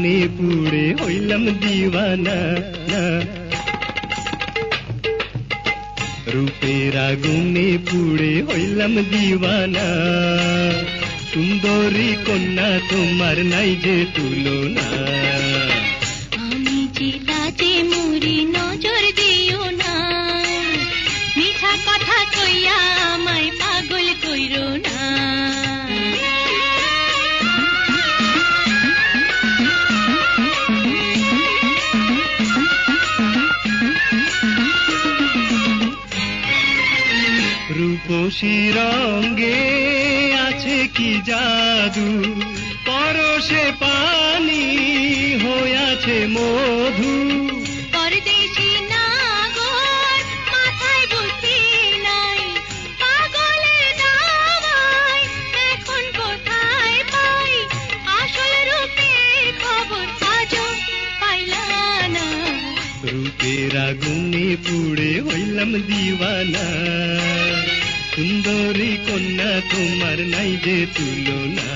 আগুনে পুড়ে হইলাম দিওয়ানা রূপের আগুনে পুড়ে হইলাম দিওয়ানা সুন্দরী কন্যা তোমার নাই যে তুলনা আমি চিতাতে মুড়ি নজর দিও রূপসী রঙ্গে আছে কি জাদু? পরশে পানি হইয়াছে মধু। পরদেশি নাগর মাথায় বুদ্ধি নাই। পাগলের দাওয়ায় এখন কোথায় পাই? আসল রূপের খবর আজও পাইলা না। রূপের আগুনে পুড়ে হইলাম দিওয়ানা। সুন্দরী কন্যা তোমার নাই যে তুলনা।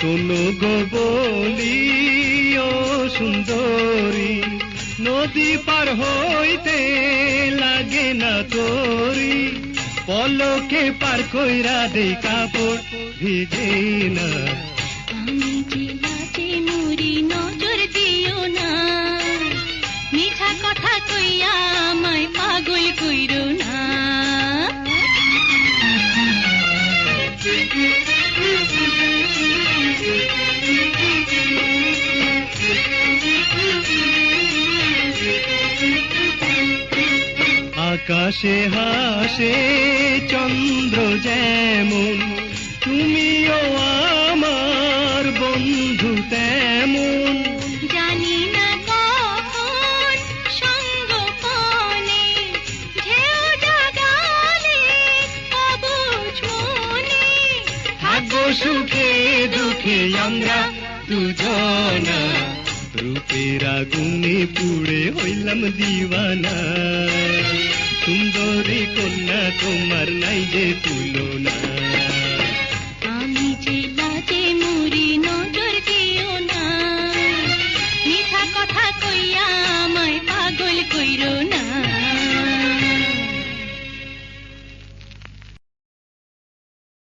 শোনো গো বলি, ও সুন্দরী, নদী পার হইতে লাগে না তোরি। পলকে পার কইরা দে কাপড় ভিজে না। দিও না, মিঠা কথা কইয়া আমায় পাগল কইরো আকাশে হাসে চন্দ্র যেমন তুমিও আমার বন্ধু তেমন। জানি না কখন সঙ্গপনে ঢেউ জাগালে অবুঝ মনে। থাকব সুখে দুঃখে আমরা দুজনা রূপের আগুনে পুড়ে হইলাম দিওয়ানা। নাই যে তুলনা। আমি জেলাতে মুড়ি নজর